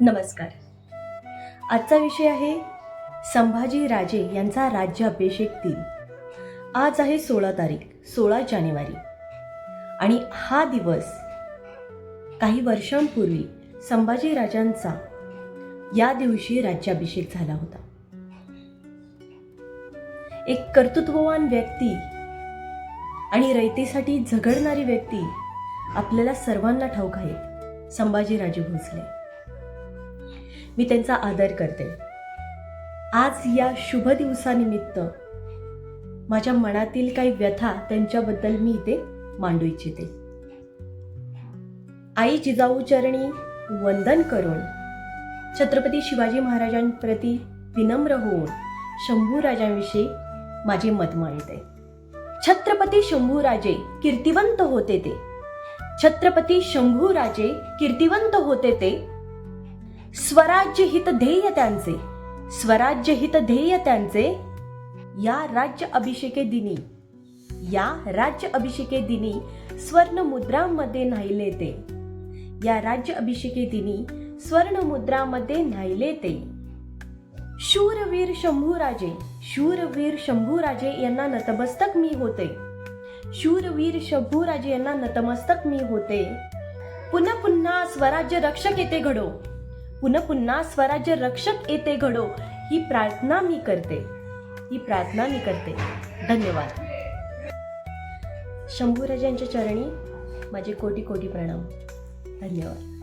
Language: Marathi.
नमस्कार. आजचा विषय आहे संभाजी राजे यांचा राज्याभिषेक दिन. आज आहे सोळा तारीख सोळा जानेवारी. आणि हा दिवस काही वर्षांपूर्वी संभाजी राजांचा या दिवशी राज्याभिषेक झाला होता. एक कर्तृत्ववान व्यक्ती आणि रयतेसाठी झगडणारी व्यक्ती आपल्याला सर्वांना ठाऊक आहेत संभाजीराजे भोसले. मी त्यांचा आदर करते. आज या शुभ दिवसानिमित्त माझ्या मनातील काही व्यथा त्यांच्याबद्दल मी इथे मांडू इच्छिते. आई जिजाऊ चरणी वंदन करून छत्रपती शिवाजी महाराजांप्रती विनम्र होऊन शंभूराजांविषयी माझे मत मांडते. छत्रपती शंभूराजे कीर्तिवंत होते ते. छत्रपती शंभूराजे कीर्तिवंत होते ते. स्वराज्य हित ध्येय त्यांचे. स्वराज्य हित ध्येय त्यांचे. या राज्य अभिषेके दिनी या राज्य अभिषेके दिनी स्वर्ण मुद्रामध्ये न्हायले ते या राज्य अभिषेके दिनी स्वर्ण मुद्रामध्ये न्हायले ते शूरवीर शंभूराजे शूरवीर शंभूराजे यांना नतमस्तक मी होते. शूरवीर शंभूराजे यांना नतमस्तक मी होते. पुन्हा पुन्हा स्वराज्य रक्षक येते घडो. पुन्हा पुन्हा स्वराज्य रक्षक येते घडो ही प्रार्थना मी करते. ही प्रार्थना मी करते. धन्यवाद. शंभूराजांच्या चरणी माझे कोटी कोटी प्रणाम. धन्यवाद.